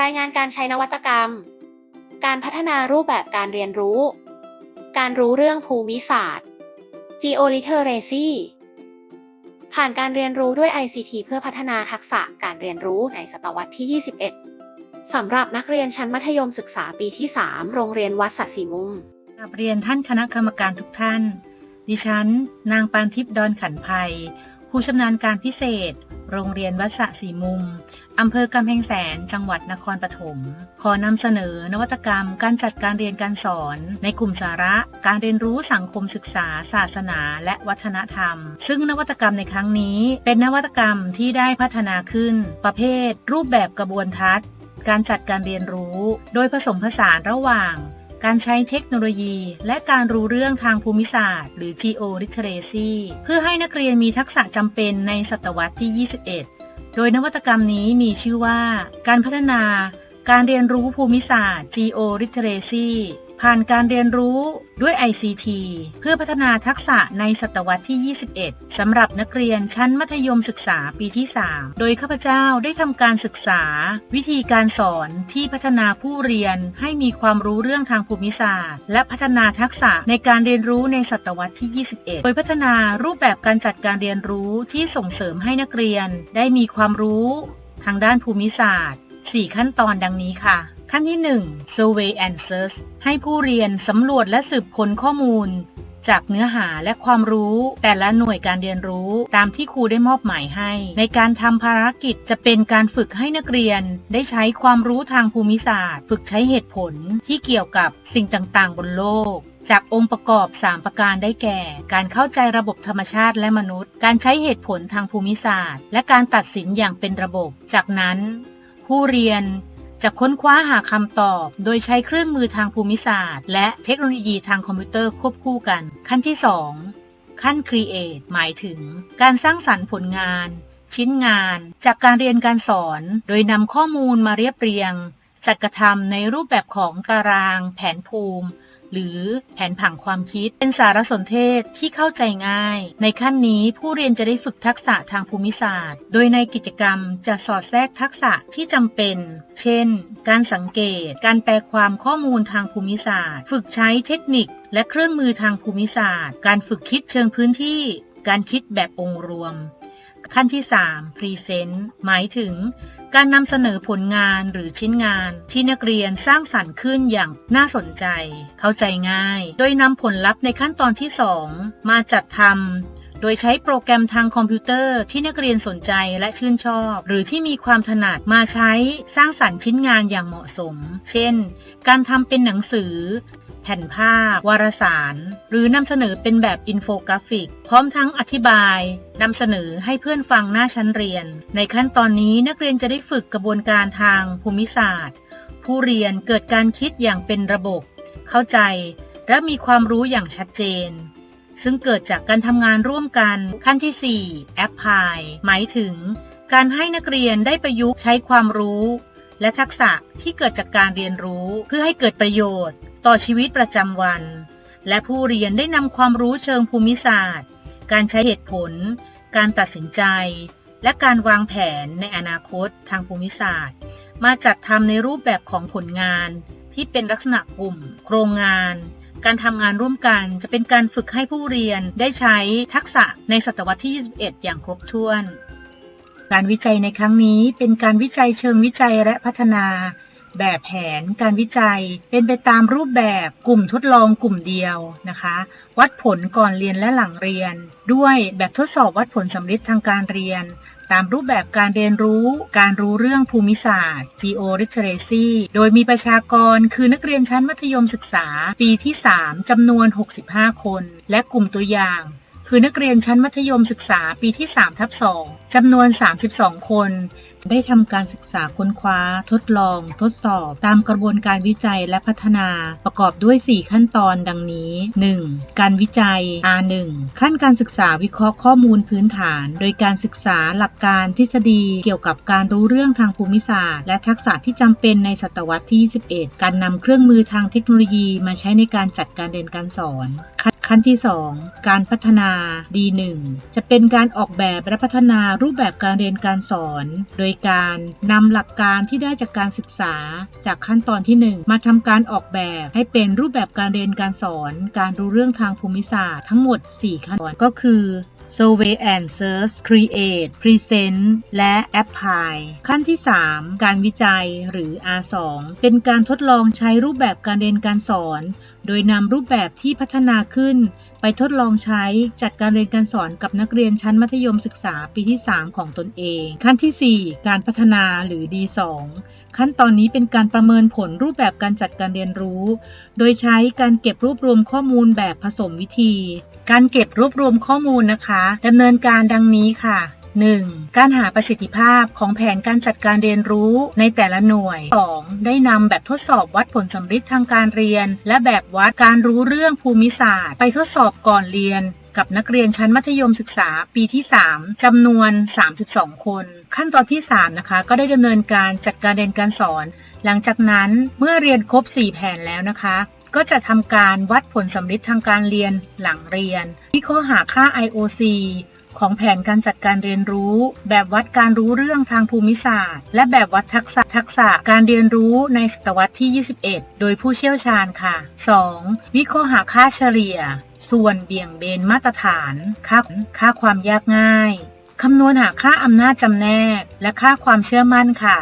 รายงานการใช้นวัตกรรม การพัฒนารูปแบบการเรียนรู้ การรู้เรื่องภูมิศาสตร์ Geoliteracy ผ่านการเรียนรู้ด้วย ICT เพื่อพัฒนาทักษะการเรียนรู้ในศตวรรษที่ 21 สำหรับนักเรียนชั้นมัธยมศึกษาปีที่ 3 โรงเรียนวัดสัตสีมุมกราบเรียนท่านคณะกรรมการทุกท่าน ดิฉัน นางปานทิพย์ดอนขันภัยครูชำนาญการพิเศษ โรงเรียนวัดสะสีมุม อำเภอกำแพงแสน จังหวัดนครปฐม ขอนำเสนอนวัตกรรมการจัดการเรียนการสอน ในกลุ่มสาระ การเรียนรู้สังคมศึกษา ศาสนา และวัฒนธรรม ซึ่งนวัตกรรมในครั้งนี้ เป็นนวัตกรรมที่ได้พัฒนาขึ้น ประเภท รูปแบบกระบวนทัศน์ การจัดการเรียนรู้ โดยผสมผสานระหว่าง การใช้เทคโนโลยี และการรู้เรื่องทางภูมิศาสตร์ หรือ Geo Literacy เพื่อให้นักเรียนมีทักษะจำเป็นในศตวรรษที่ 21 โดยนวัตกรรมนี้มีชื่อว่า การพัฒนา การเรียนรู้ภูมิศาสตร์ Geo Literacy ผ่านการเรียนรู้ด้วย ICT เพื่อพัฒนาทักษะในศตวรรษที่ 21 สำหรับนักเรียนชั้นมัธยมศึกษาปีที่ 3 โดยข้าพเจ้าได้ทำการศึกษา วิธีการสอนที่พัฒนาผู้เรียนให้มีความรู้เรื่องทางภูมิศาสตร์ และพัฒนาทักษะในการเรียนรู้ในศตวรรษที่ 21 โดยพัฒนารูปแบบการจัดการเรียนรู้ที่ส่งเสริมให้นักเรียนได้มีความรู้ ทางด้านภูมิศาสตร์ 4 ขั้นตอนดังนี้ค่ะ ขั้นที่ 1 survey and search ให้ผู้เรียนสำรวจและสืบค้นข้อมูล จากเนื้อหาและความรู้แต่ละหน่วยการเรียนรู้ตามที่ครูได้มอบหมายให้ ในการทำภารกิจจะเป็นการฝึกให้นักเรียน ได้ใช้ความรู้ทางภูมิศาสตร์ ฝึกใช้เหตุผลที่เกี่ยวกับสิ่งต่างๆ บนโลกจากองค์ประกอบ 3 ประการได้แก่ การเข้าใจระบบธรรมชาติและมนุษย์ การใช้เหตุผลทางภูมิศาสตร์ และการตัดสินอย่างเป็นระบบ จากนั้น ผู้เรียน จะค้นคว้าหาคำตอบ โดยใช้เครื่องมือทางภูมิศาสตร์ และเทคโนโลยีทางคอมพิวเตอร์ควบคู่กัน ขั้นที่ 2 ขั้น Create หมายถึง การสร้างสรรค์ผลงาน ชิ้นงาน จากการเรียนการสอน โดยนำข้อมูลมาเรียบเรียง จัดกระทำในรูปแบบของตาราง แผนภูมิ หรือแผนผังความคิด เป็นสารสนเทศที่เข้าใจง่าย ในขั้นนี้ผู้เรียนจะได้ฝึกทักษะทางภูมิศาสตร์ โดยในกิจกรรมจะสอดแทรกทักษะที่จำเป็น เช่น การสังเกต การแปลความข้อมูลทางภูมิศาสตร์ ฝึกใช้เทคนิค และเครื่องมือทางภูมิศาสตร์ การฝึกคิดเชิงพื้นที่ การคิดแบบองค์รวม ขั้นที่ 3 Present หมายถึง การนำเสนอผลงานหรือชิ้นงานที่นักเรียนสร้างสรรค์ขึ้นอย่างน่าสนใจ เข้าใจง่าย โดยนำผลลัพธ์ในขั้นตอนที่ 2 มาจัดทำโดยใช้โปรแกรมทางคอมพิวเตอร์ที่นักเรียนสนใจและชื่นชอบ หรือที่มีความถนัดมาใช้สร้างสรรค์ชิ้นงานอย่างเหมาะสม เช่น การทำเป็นหนังสือ แผ่นภาพ วารสาร หรือนำเสนอเป็นแบบอินโฟกราฟิก พร้อมทั้งอธิบายนำเสนอให้เพื่อนฟังหน้าชั้นเรียน ในขั้นตอนนี้นักเรียนจะได้ฝึกกระบวนการทางภูมิศาสตร์ ผู้เรียนเกิดการคิดอย่างเป็นระบบ เข้าใจ และมีความรู้อย่างชัดเจนซึ่งเกิดจากการทำงานร่วมกันขั้นที่ 4 แอปพลายหมายถึง การให้นักเรียนได้ประยุกต์ใช้ความรู้ และทักษะที่เกิดจากการเรียนรู้เพื่อให้เกิดประโยชน์ต่อชีวิตประจำวัน และผู้เรียนได้นำความรู้เชิงภูมิศาสตร์ การใช้เหตุผล การตัดสินใจ และการวางแผนในอนาคตทางภูมิศาสตร์ มาจัดทำในรูปแบบของผลงาน ที่เป็นลักษณะกลุ่ม โครงงานการทำงานร่วมกันจะเป็นการฝึกให้ผู้เรียนได้ใช้ทักษะในศตวรรษที่ 21 อย่างครบถ้วน การวิจัยในครั้งนี้เป็นการวิจัยเชิงวิจัยและพัฒนา แบบแผนการวิจัย เป็นไปตามรูปแบบกลุ่มทดลองกลุ่มเดียวนะคะ วัดผลก่อนเรียนและหลังเรียน ด้วยแบบทดสอบวัดผลสำลิดทางการเรียน ตามรูปแบบการเรียนรู้ การรู้เรื่องภูมิศาสตร์ Geo Literacy โดยมีประชากรคือนักเรียนชั้นมัธยมศึกษาปีที่ 3 จำนวน 65 คน และกลุ่มตัวอย่าง คือนักเรียนชั้นมัธยมศึกษาปีที่3ทับ2จำนวน 32 คน ได้ทำการศึกษาค้นคว้า ทดลอง ทดสอบ ตามกระบวนการวิจัยและพัฒนาประกอบด้วย 4 ขั้นตอนดังนี้ 1. การวิจัย R1 ขั้นการศึกษาวิเคราะห์ข้อมูลพื้นฐาน โดยการศึกษาหลักการทฤษฎีเกี่ยวกับการรู้เรื่องทางภูมิศาสตร์ และทักษะที่จำเป็นในศตวรรษที่ 21 การนำเครื่องมือทางเทคโนโลยีมาใช้ในการจัดการเรียนการสอน ขั้นที่ 2 การพัฒนา D1 จะเป็นการออกแบบและพัฒนารูปแบบการเรียนการสอน โดยการนำหลักการที่ได้จากการศึกษา จากขั้นตอนที่ 1 มาทำการออกแบบให้เป็นรูปแบบการเรียนการสอน การรู้เรื่องทางภูมิศาสตร์ทั้งหมด 4 ขั้นตอนก็คือ Survey and Search Create Present และ Apply ขั้นที่ 3 การวิจัยหรือ R2 เป็นการทดลองใช้รูปแบบการเรียนการสอน โดยนำรูปแบบที่พัฒนาขึ้น ไปทดลองใช้จัดการเรียนการสอนกับนักเรียนชั้นมัธยมศึกษาปีที่ 3 ของตนเอง ขั้นทีสี่4 การพัฒนาหรือ D2 ขั้นตอนนี้เป็นการประเมินผลรูปแบบการจัดการเรียนรู้ โดยใช้การเก็บรวบรวมข้อมูลแบบผสมวิธี การเก็บรวบรวมข้อมูลนะคะดำเนินการดังนี้ค่ะ 1. การหาประสิทธิภาพของแผนการจัดการเรียนรู้ในแต่ละหน่วย 2. ได้นำแบบทดสอบวัดผลสำฤทธิ์ทางการเรียน และแบบวัดการรู้เรื่องภูมิศาสตร์ ไปทดสอบก่อนเรียน กับนักเรียนชั้นมัธยมศึกษาปีที่ 3จำนวน 32 คน ขั้นตอนที่ 3 นะคะ ก็ได้ดำเนินการจัดการเรียนการสอน หลังจากนั้นเมื่อเรียนครบ 4 แผนแล้วนะคะ ก็จะทำการวัดผลสำฤทธิ์ทางการเรียนหลังเรียน วิเคราะห์หาค่า IOC ของแผนการจัดการเรียนรู้ แบบวัดการรู้เรื่องทางภูมิศาสตร์ และแบบวัดทักษะทักษะการเรียนรู้ในศตวรรษที่ 21 โดยผู้เชี่ยวชาญค่ะ 2. วิเคราะห์หาค่าเฉลี่ย ส่วนเบี่ยงเบนมาตรฐาน ค่าค่าความยากง่าย คำนวณหาค่าอำนาจจำแนก และค่าความเชื่อมั่นค่ะ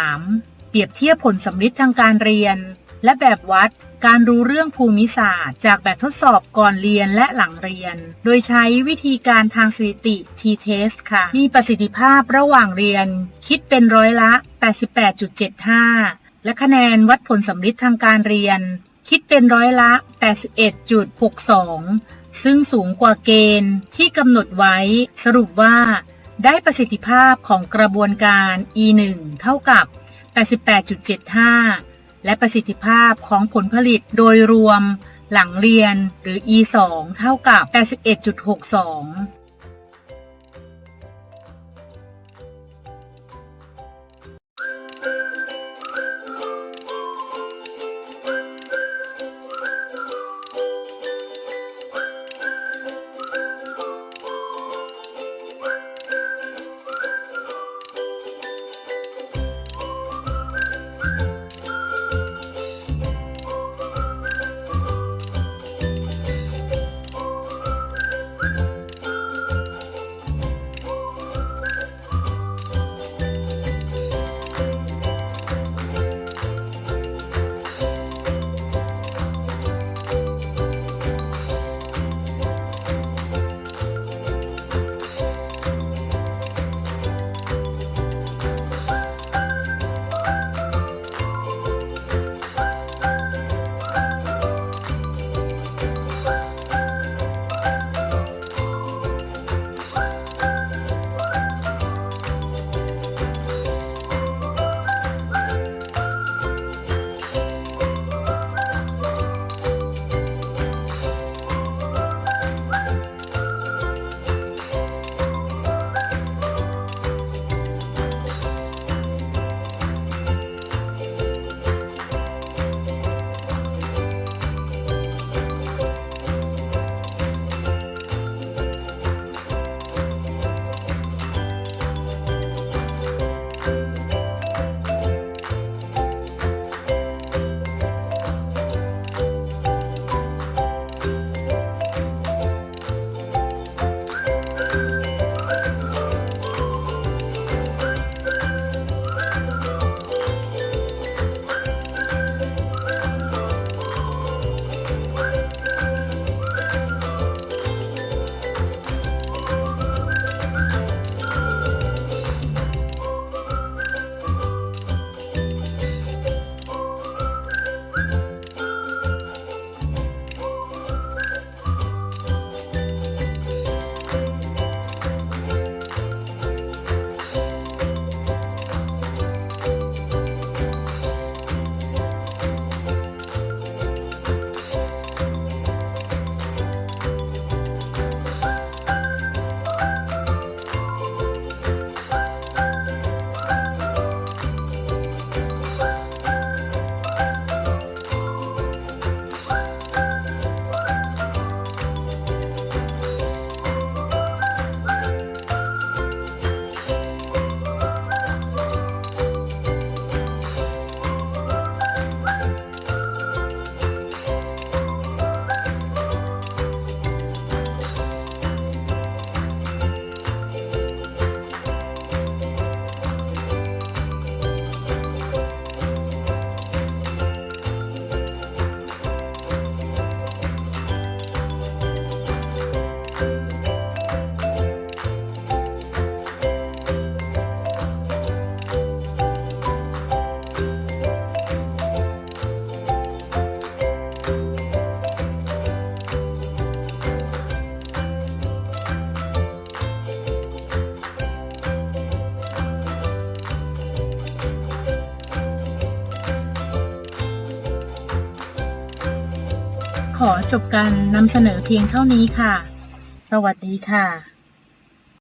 3. เปรียบเทียบผลสำฤทธิ์ทางการเรียน และแบบวัดการรู้เรื่องภูมิศาสตร์ จากแบบทดสอบก่อนเรียนและหลังเรียน โดยใช้วิธีการทางสถิติ t-test ค่ะ มีประสิทธิภาพระหว่างเรียน คิดเป็นร้อยละ 88.75และคะแนนวัดผลสำฤทธิ์ทางการเรียน คิดเป็นร้อยละ 81.62 ซึ่งสูงกว่าเกณฑ์ที่กำหนดไว้ สรุปว่า ได้ประสิทธิภาพของกระบวนการ E1 เท่ากับ 88.75 และประสิทธิภาพของผลผลิตโดยรวมหลังเรียนหรือ E2 เท่ากับ 81.62 ขอจบการนำเสนอเพียงเท่านี้ค่ะ สวัสดีค่ะ